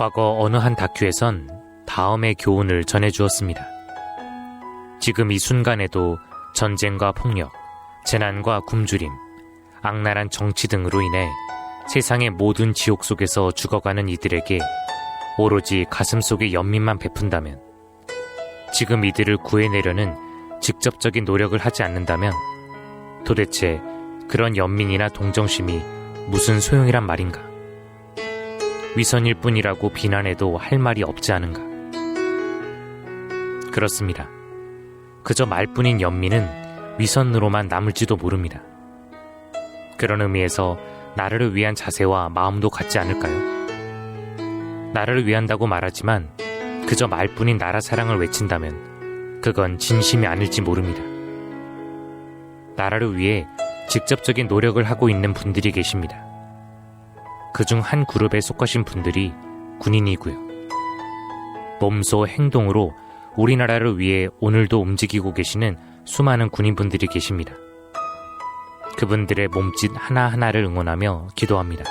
과거 어느 한 다큐에선 다음의 교훈을 전해주었습니다. 지금 이 순간에도 전쟁과 폭력, 재난과 굶주림, 악랄한 정치 등으로 인해 세상의 모든 지옥 속에서 죽어가는 이들에게 오로지 가슴 속의 연민만 베푼다면, 지금 이들을 구해내려는 직접적인 노력을 하지 않는다면, 도대체 그런 연민이나 동정심이 무슨 소용이란 말인가? 위선일 뿐이라고 비난해도 할 말이 없지 않은가? 그렇습니다. 그저 말뿐인 연민은 위선으로만 남을지도 모릅니다. 그런 의미에서 나라를 위한 자세와 마음도 같지 않을까요? 나라를 위한다고 말하지만 그저 말뿐인 나라 사랑을 외친다면 그건 진심이 아닐지 모릅니다. 나라를 위해 직접적인 노력을 하고 있는 분들이 계십니다. 그중 한 그룹에 속하신 분들이 군인이고요. 몸소 행동으로 우리나라를 위해 오늘도 움직이고 계시는 수많은 군인분들이 계십니다. 그분들의 몸짓 하나하나를 응원하며 기도합니다.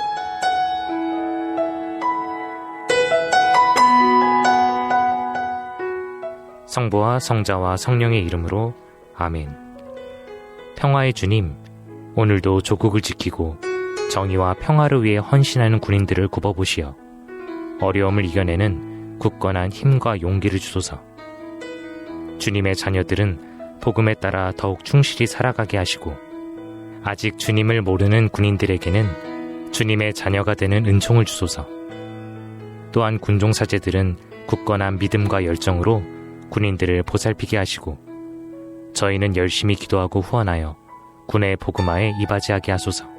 성부와 성자와 성령의 이름으로 아멘. 평화의 주님, 오늘도 조국을 지키고 정의와 평화를 위해 헌신하는 군인들을 굽어보시어 어려움을 이겨내는 굳건한 힘과 용기를 주소서. 주님의 자녀들은 복음에 따라 더욱 충실히 살아가게 하시고 아직 주님을 모르는 군인들에게는 주님의 자녀가 되는 은총을 주소서. 또한 군종 사제들은 굳건한 믿음과 열정으로 군인들을 보살피게 하시고 저희는 열심히 기도하고 후원하여 군의 복음화에 이바지하게 하소서.